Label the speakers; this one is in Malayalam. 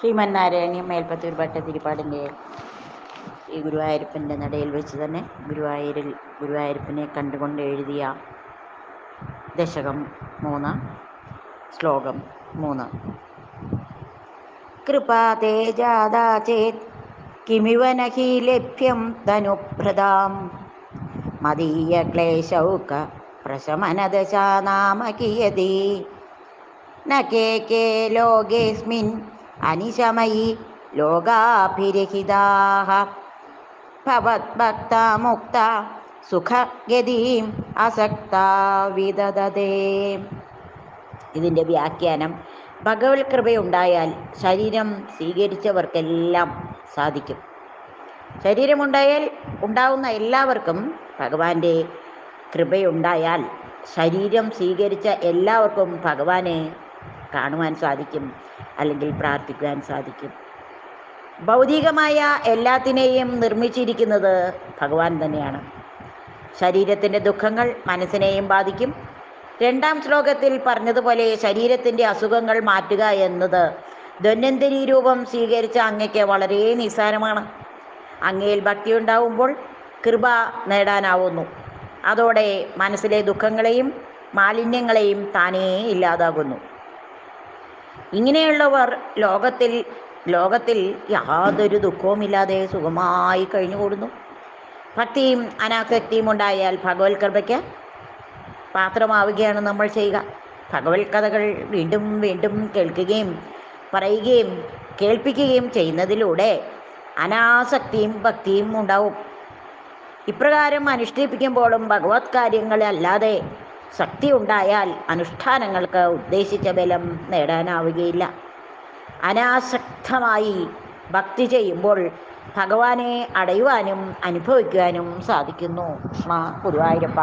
Speaker 1: ശ്രീമന്നാരായണീയം മേൽപ്പത്തൂർ ഭട്ടതിരിപ്പാടിന്റെ ഈ ഗുരുവായൂരപ്പന്റെ നടയിൽ വെച്ച് തന്നെ ഗുരുവായൂരിൽ ഗുരുവായൂരപ്പനെ കണ്ടുകൊണ്ട് എഴുതിയ ദശകം മൂന്ന് ശ്ലോകം മൂന്ന്. കൃപാ തേജാദാ ലഭ്യം തനുപ്രദാം മദീയ ക്ലേശൗക പ്രശമനദശാനാമ കിയതി. ന കേ ലോകേസ്മിൻ അനിശമയി ലോകാഭിരഹിതാഹ. മുക്ത സുഖഗതിയും അസക്ത വിദതേ ഇതിന്റെ വ്യാഖ്യാനം ഭഗവത് കൃപയുണ്ടായാൽ ശരീരം സ്വീകരിച്ചവർക്കെല്ലാം സാധിക്കും. ശരീരമുണ്ടായാൽ ഉണ്ടാവുന്ന എല്ലാവർക്കും ഭഗവാന്റെ കൃപയുണ്ടായാൽ ശരീരം സ്വീകരിച്ച എല്ലാവർക്കും ഭഗവാനെ കാണുവാൻ സാധിക്കും അല്ലെങ്കിൽ പ്രാർത്ഥിക്കുവാൻ സാധിക്കും. ഭൗതികമായ എല്ലാത്തിനെയും നിർമ്മിച്ചിരിക്കുന്നത് ഭഗവാൻ തന്നെയാണ്. ശരീരത്തിന്റെ ദുഃഖങ്ങൾ മനസ്സിനെയും ബാധിക്കും. രണ്ടാം ശ്ലോകത്തിൽ പറഞ്ഞതുപോലെ ശരീരത്തിന്റെ അസുഖങ്ങൾ മാറ്റുക എന്നത് ധന്വന്തരി രൂപം സ്വീകരിച്ച അങ്ങയ്ക്ക് വളരെ നിസ്സാരമാണ്. അങ്ങയിൽ ഭക്തി ഉണ്ടാവുമ്പോൾ കൃപ നേടാനാവുന്നു. അതോടെ മനസ്സിലെ ദുഃഖങ്ങളെയും മാലിന്യങ്ങളെയും താനേ ഇല്ലാതാകുന്നു. ഇങ്ങനെയുള്ളവർ ലോകത്തിൽ ലോകത്തിൽ യാതൊരു ദുഃഖവുമില്ലാതെ സുഖമായി കഴിഞ്ഞുകൂടുന്നു. ഭക്തിയും അനാസക്തിയും ഉണ്ടായാൽ ഭഗവത് കൃപയ്ക്ക് പാത്രമാവുകയാണ് നമ്മൾ ചെയ്യുക. ഭഗവത് കഥകൾ വീണ്ടും വീണ്ടും കേൾക്കുകയും പറയുകയും കേൾപ്പിക്കുകയും ചെയ്യുന്നതിലൂടെ അനാസക്തിയും ഭക്തിയും ഉണ്ടാവും. ഇപ്രകാരം അനുഷ്ഠിപ്പിക്കുമ്പോഴും ഭഗവത് കാര്യങ്ങളല്ലാതെ ശക്തി ഉണ്ടായാൽ അനുഷ്ഠാനങ്ങൾക്ക് ഉദ്ദേശിച്ച ബലം നേടാനാവുകയില്ല. അനാസക്തമായി ഭക്തി ചെയ്യുമ്പോൾ ഭഗവാനെ അടയുവാനും അനുഭവിക്കുവാനും സാധിക്കുന്നു. കൃഷ്ണ ഗുരുവായൂരപ്പ.